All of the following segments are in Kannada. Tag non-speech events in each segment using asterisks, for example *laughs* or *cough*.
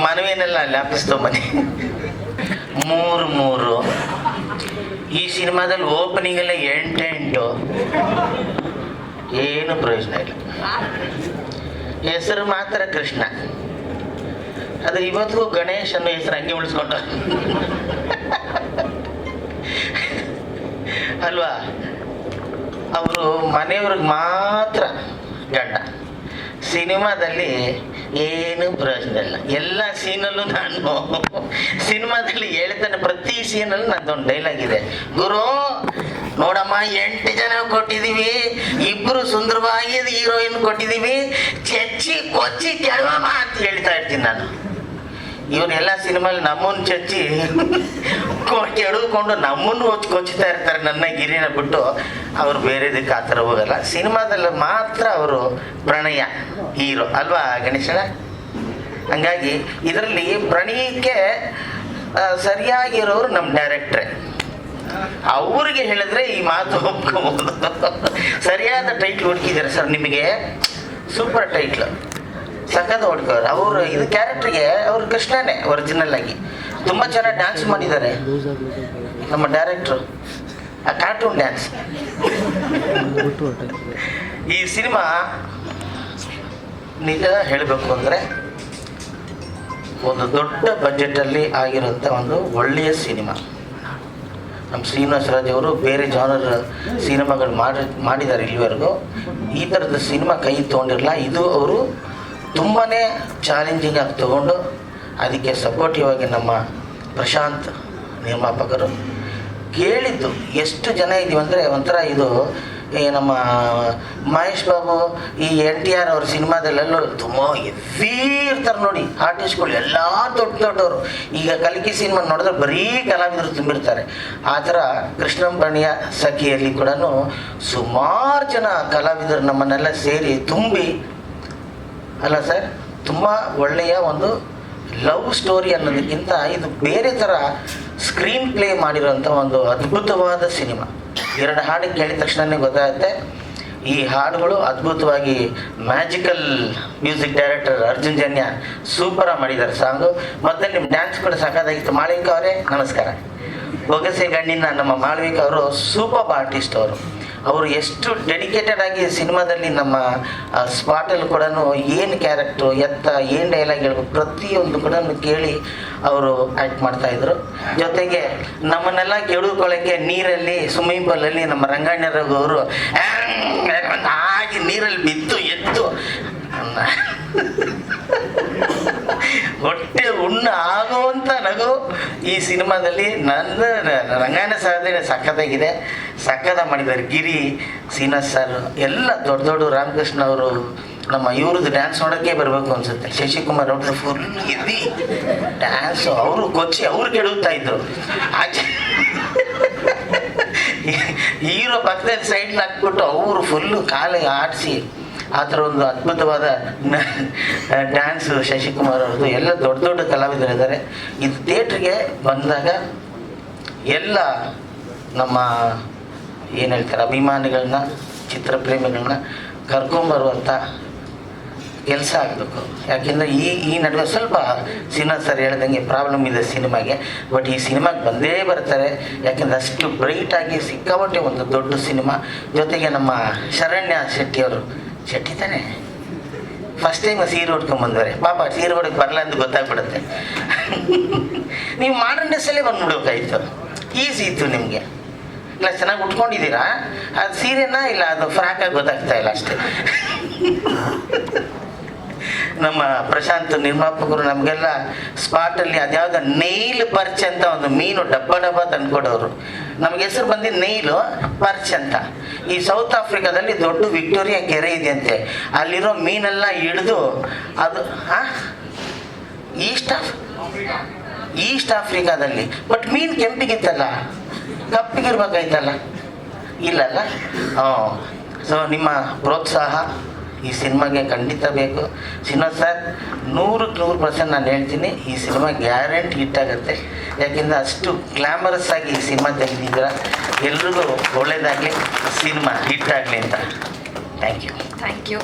ಮನವಿನೆಲ್ಲ ಮನೆ. ಮೂರು ಮೂರು. ಈ ಸಿನಿಮಾದಲ್ಲಿ ಓಪನಿಂಗ್ ಎಲ್ಲ ಎಂಟೆಂಟು ಏನು ಪ್ರಯೋಜನ ಇಲ್ಲ. ಹೆಸರು ಮಾತ್ರ ಕೃಷ್ಣ. ಅದು ಇವತ್ತಿಗೂ ಗಣೇಶ್ ಅನ್ನೋ ಹೆಸರು ಹಂಗೆ ಉಳಿಸ್ಕೊಂಡ. ಅಲ್ವಾ? ಅವರು ಮನೆಯವ್ರಿಗೆ ಮಾತ್ರ ಗಂಡ. ಸಿನಿಮಾದಲ್ಲಿ ಏನು ಪ್ರಯೋಜನ ಇಲ್ಲ. ಎಲ್ಲ ಸೀನಲ್ಲೂ ನಾನು ಸಿನಿಮಾದಲ್ಲಿ ಹೇಳ್ತಾನೆ, ಪ್ರತಿ ಸೀನಲ್ಲೂ ನಂದೊಂದು ಡೈಲಾಗ್ ಇದೆ. ಗುರು, ನೋಡಮ್ಮ, ಎಂಟು ಜನ ಕೊಟ್ಟಿದ್ದೀವಿ. ಇಬ್ಬರು ಸುಂದರವಾಗಿ ಹೀರೋಯಿನ್ ಕೊಟ್ಟಿದ್ದೀವಿ. ಚಚ್ಚಿ, ಕೊಚ್ಚಿ ಕೆಳವಮ್ಮ ಅಂತ ಹೇಳ್ತಾ ಇರ್ತೀನಿ ನಾನು. ಇವನ್ನೆಲ್ಲ ಸಿನಿಮಾಲಿ ನಮ್ಮನ್ನು ಚಚ್ಚಿ ಕೊ- ಕೆಡವ್ಕೊಂಡು ನಮ್ಮನ್ನು ಕೊಚ್ಚುತ್ತಾ ಇರ್ತಾರೆ ನನ್ನ ಗಿರಿನ ಬಿಟ್ಟು. ಅವ್ರು ಬೇರೆದಕ್ಕೆ ಆ ಥರ ಹೋಗಲ್ಲ. ಸಿನಿಮಾದಲ್ಲಿ ಮಾತ್ರ ಅವರು ಪ್ರಣಯ, ಹೀರೋ. ಅಲ್ವಾ ಗಣೇಶನ ಹಂಗಾಗಿ ಇದರಲ್ಲಿ ಪ್ರಣಯಕ್ಕೆ ಸರಿಯಾಗಿರೋರು ನಮ್ಮ ಡೈರೆಕ್ಟ್ರೆ. ಅವ್ರಿಗೆ ಹೇಳಿದ್ರೆ ಈ ಮಾತು ಒಪ್ಕೋಬಹುದು ಸರಿಯಾದ ಟೈಟ್ಲ್ ಹುಡುಕಿದ್ದಾರೆ ಸರ್ ನಿಮಗೆ? ಸೂಪರ್ ಟೈಟ್ಲ್ ಸಖತ್ ಹೊಡ್ಕೋರು, ಅವರು ಇದು ಕ್ಯಾರೆಕ್ಟ್ರಿಗೆ ಅವರು ಕೃಷ್ಣನೇ ಒರಿಜಿನಲ್ ಆಗಿ. ತುಂಬ ಚೆನ್ನಾಗಿ ಡ್ಯಾನ್ಸ್ ಮಾಡಿದ್ದಾರೆ. ನಮ್ಮ ಡೈರೆಕ್ಟ್ರು ಆ ಕಾರ್ಟೂನ್ ಡ್ಯಾನ್ಸ್ ಈ ಸಿನಿಮಾ ನಿಜ ಹೇಳಬೇಕು ಅಂದರೆ ಒಂದು ದೊಡ್ಡ ಬಜೆಟಲ್ಲಿ ಆಗಿರುವಂಥ ಒಂದು ಒಳ್ಳೆಯ ಸಿನಿಮಾ. ನಮ್ಮ ಶ್ರೀನಿವಾಸ ರಾಜ್ ಅವರು ಬೇರೆ ಜಾನರ್ ಸಿನಿಮಾಗಳು ಮಾಡಿ ಮಾಡಿದ್ದಾರೆ ಇಲ್ಲಿವರೆಗೂ. ಈ ಥರದ ಸಿನಿಮಾ ಕೈ ತೊಗೊಂಡಿರಲ್ಲ ಇದು ಅವರು ತುಂಬಾ ಚಾಲೆಂಜಿಂಗ್ ಆಗಿ ತಗೊಂಡು ಅದಕ್ಕೆ ಸಪೋರ್ಟಿವ್ ಆಗಿ ನಮ್ಮ ಪ್ರಶಾಂತ್ ನಿರ್ಮಾಪಕರು ಕೇಳಿದ್ದು ಎಷ್ಟು ಜನ ಇದ್ದೀವಿ ಅಂದರೆ ಒಂಥರ ಇದು, ಈ ನಮ್ಮ ಮಹೇಶ್ ಬಾಬು, ಈ ಎನ್ ಟಿ ಆರ್ ಅವ್ರ ಸಿನಿಮಾದಲ್ಲೆಲ್ಲ ತುಂಬ ಎವ್ವಿ ಇರ್ತಾರೆ ನೋಡಿ ಆರ್ಟಿಸ್ಟ್ಗಳು ಎಲ್ಲ ದೊಡ್ಡ ದೊಡ್ಡವರು. ಈಗ ಕಲಿಕೆ ಸಿನಿಮಾ ನೋಡಿದ್ರೆ ಬರೀ ಕಲಾವಿದರು ತುಂಬಿರ್ತಾರೆ. ಆ ಥರ ಕೃಷ್ಣಂಬಣಿಯ ಸಖಿಯಲ್ಲಿ ಕೂಡ ಸುಮಾರು ಜನ ಕಲಾವಿದರು ನಮ್ಮನ್ನೆಲ್ಲ ಸೇರಿ ತುಂಬಿ ಅಲ್ಲ ಸರ್, ತುಂಬ ಒಳ್ಳೆಯ ಒಂದು ಲವ್ ಸ್ಟೋರಿ ಅನ್ನೋದಕ್ಕಿಂತ ಇದು ಬೇರೆ ಥರ ಸ್ಕ್ರೀನ್ ಪ್ಲೇ ಮಾಡಿರೋಂಥ ಒಂದು ಅದ್ಭುತವಾದ ಸಿನಿಮಾ. ಎರಡು ಹಾಡು ಕೇಳಿದ ತಕ್ಷಣವೇ ಗೊತ್ತಾಗುತ್ತೆ. ಈ ಹಾಡುಗಳು ಅದ್ಭುತವಾಗಿ magical music director Arjun Janya ಸೂಪರಾಗಿ ಮಾಡಿದ್ದಾರೆ ಸಾಂಗು ಮತ್ತೆ ನಿಮ್ಮ ಡ್ಯಾನ್ಸ್ ಕೂಡ ಸಾಕಾಗಿತ್ತು ಮಾಳವಿಕ ಅವರೇ, ನಮಸ್ಕಾರ. ಬೊಗಸೆ ಗಣ್ಣಿನ ನಮ್ಮ ಮಾಳವಿಕ ಅವರು ಸೂಪರ್ ಆರ್ಟಿಸ್ಟ್ ಅವರು. ಅವರು ಎಷ್ಟು ಡೆಡಿಕೇಟೆಡ್ ಆಗಿ ಸಿನಿಮಾದಲ್ಲಿ ನಮ್ಮ ಸ್ಪಾಟಲ್ಲಿ ಕೂಡ ಏನು ಕ್ಯಾರೆಕ್ಟ್ರು ಎತ್ತ, ಏನು ಡೈಲಾಗ್ ಹೇಳ್ಬೇಕು ಪ್ರತಿಯೊಂದು ಕೂಡ ಕೇಳಿ ಅವರು ಆ್ಯಕ್ಟ್ ಮಾಡ್ತಾಯಿದ್ರು ಜೊತೆಗೆ ನಮ್ಮನ್ನೆಲ್ಲ ಕೆಡುಕೊಳ್ಳೋಕ್ಕೆ ನೀರಲ್ಲಿ ಸ್ವಿಮ್ಮಿಂಗ್ ಪೂಲಲ್ಲಿ ನಮ್ಮ ರಂಗಣ್ಣ ರಘು ಅವರು ಹಾಗೆ ನೀರಲ್ಲಿ ಬಿದ್ದು ಎದ್ದು ಹೊಟ್ಟೆ ಉಣ್ಣ ಆಗುವಂಥ ನಗು ಈ ಸಿನಿಮಾದಲ್ಲಿ. ನನ್ನ ರಂಗಾಯಣ ಸಾಧನೆ ಸಖತ್ತಾಗಿದೆ. ಸಖತ ಮಾಡಿದ್ದಾರೆ. ಗಿರಿ ಶ್ರೀನಿವಾಸ್ ಸರ್ ಎಲ್ಲ ದೊಡ್ಡ ದೊಡ್ಡ ರಾಮಕೃಷ್ಣ ಅವರು ನಮ್ಮ ಇವ್ರದ್ದು ಡ್ಯಾನ್ಸ್ ನೋಡೋಕ್ಕೆ ಬರಬೇಕು ಅನ್ಸುತ್ತೆ. ಶಶಿಕುಮಾರ್ ಅವ್ರದ್ದು ಫುಲ್ ಇದ್ದಿ ಡ್ಯಾನ್ಸ್ ಅವರು ಕೊಚ್ಚಿ ಅವ್ರು ಕೆಡುತ್ತಾ ಇದ್ರು. ಆಚೆ *laughs* ಹೀರೋ ಪಕ್ಕದಲ್ಲಿ ಸೈಡ್ನ ಹಾಕ್ಬಿಟ್ಟು ಅವರು ಫುಲ್ಲು ಕಾಲಿಗೆ ಆಡಿಸಿ ಆ ಥರ ಒಂದು ಅದ್ಭುತವಾದ ಡ್ಯಾನ್ಸು ಶಶಿಕುಮಾರ್ ಅವ್ರದ್ದು. ಎಲ್ಲ ದೊಡ್ಡ ದೊಡ್ಡ ಕಲಾವಿದರಿದ್ದಾರೆ ಇದು ಥಿಯೇಟ್ರಿಗೆ ಬಂದಾಗ ಎಲ್ಲ ನಮ್ಮ ಏನು ಹೇಳ್ತಾರೆ? ಅಭಿಮಾನಿಗಳನ್ನ ಚಿತ್ರಪ್ರೇಮಿಗಳನ್ನ ಕರ್ಕೊಂಬರುವಂಥ ಕೆಲಸ ಆಗಬೇಕು. ಯಾಕೆಂದರೆ ಈ ಈ ನಡುವೆ ಸ್ವಲ್ಪ ಸಿನಿಮಾ ಸರ್ ಹೇಳ್ದಂಗೆ ಪ್ರಾಬ್ಲಮ್ ಇದೆ ಸಿನಿಮಾಗೆ. ಬಟ್ ಈ ಸಿನಿಮಾಗೆ ಬಂದೇ ಬರ್ತಾರೆ. ಯಾಕೆಂದರೆ ಅಷ್ಟು ಬ್ರೈಟಾಗಿ ಸಿಕ್ಕಾಪಟ್ಟೆ ಒಂದು ದೊಡ್ಡ ಸಿನಿಮಾ. ಜೊತೆಗೆ ನಮ್ಮ ಶರಣ್ಯ ಶೆಟ್ಟಿಯವರು, ಶೆಟ್ಟಿ ತಾನೆ? ಫಸ್ಟ್ ಟೈಮ್ ಸೀರೆ ಉಟ್ಕೊಂಬಂದವ್ರೆ ಪಾಪ ಸೀರೆ ಹೊಡಕ್ಕೆ ಬರಲ್ಲ ಅಂತ ಗೊತ್ತಾಗ್ಬಿಡುತ್ತೆ. *laughs* ನೀವು ಮಾಡರ್ನ್ ಡ್ರೆಸ್ಸಲ್ಲೇ ಬಂದ್ಬಿಡ್ಬೇಕಾಯ್ತು. ಈಸಿ ಇತ್ತು ನಿಮಗೆ. ಇಲ್ಲ ಚೆನ್ನಾಗಿ ಉಟ್ಕೊಂಡಿದ್ದೀರಾ? ಅದು ಸೀರೆನಾ ಇಲ್ಲ, ಅದು ಫ್ರಾಕಾಗಿ ಗೊತ್ತಾಗ್ತಾ ಇಲ್ಲ ಅಷ್ಟೇ? ನಮ್ಮ ಪ್ರಶಾಂತ್ ನಿರ್ಮಾಪಕರು ನಮಗೆಲ್ಲ ಸ್ಪಾಟಲ್ಲಿ ಅದ್ಯಾವುದೋ ನೈಲ್ ಪರ್ಚ್ ಅಂತ ಒಂದು ಮೀನು ಡಬ್ಬ ಡಬ್ಬ ತಂದ್ಕೊಡೋರು. ನಮ್ಗೆ ಹೆಸರು ಬಂದು ನೈಲು ಪರ್ಚ್ ಅಂತ. ಈ ಸೌತ್ ಆಫ್ರಿಕಾದಲ್ಲಿ ದೊಡ್ಡ ವಿಕ್ಟೋರಿಯಾ ಕೆರೆ ಇದೆಯಂತೆ ಅಲ್ಲಿರೋ ಮೀನೆಲ್ಲ ಹಿಡಿದು ಅದು ಹಾಂ ಈಸ್ಟ್ ಆಫ್ ಈಸ್ಟ್ ಆಫ್ರಿಕಾದಲ್ಲಿ ಬಟ್ ಮೀನು ಕೆಂಪಿಗಿತ್ತಲ್ಲ? ಕಪ್ಪಿಗಿರ್ಬೇಕಾಯ್ತಲ್ಲ ಇಲ್ಲಲ್ಲ? ಹ್ಞೂ. ಸೊ ನಿಮ್ಮ ಪ್ರೋತ್ಸಾಹ ಈ ಸಿನಿಮಾಗೆ ಖಂಡಿತ ಬೇಕು. ಸಿನಿಮಾ ಸರ್ ನೂರಕ್ಕೆ ನೂರು ಪರ್ಸೆಂಟ್ ನಾನು ಹೇಳ್ತೀನಿ ಈ ಸಿನಿಮಾ ಗ್ಯಾರಂಟಿ ಹಿಟ್ ಆಗುತ್ತೆ ಯಾಕೆಂದರೆ ಅಷ್ಟು ಗ್ಲ್ಯಾಮರಸ್ ಆಗಿ ಈ ಸಿನಿಮಾ ತೆಗೆದಿದ್ದೀರ? ಎಲ್ರಿಗೂ ಒಳ್ಳೆಯದಾಗಲಿ ಸಿನಿಮಾ ಹಿಟ್ ಆಗಲಿ ಅಂತ. ಥ್ಯಾಂಕ್ ಯು ಥ್ಯಾಂಕ್ ಯು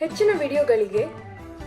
ಹೆಚ್ಚಿನ ವಿಡಿಯೋಗಳಿಗೆ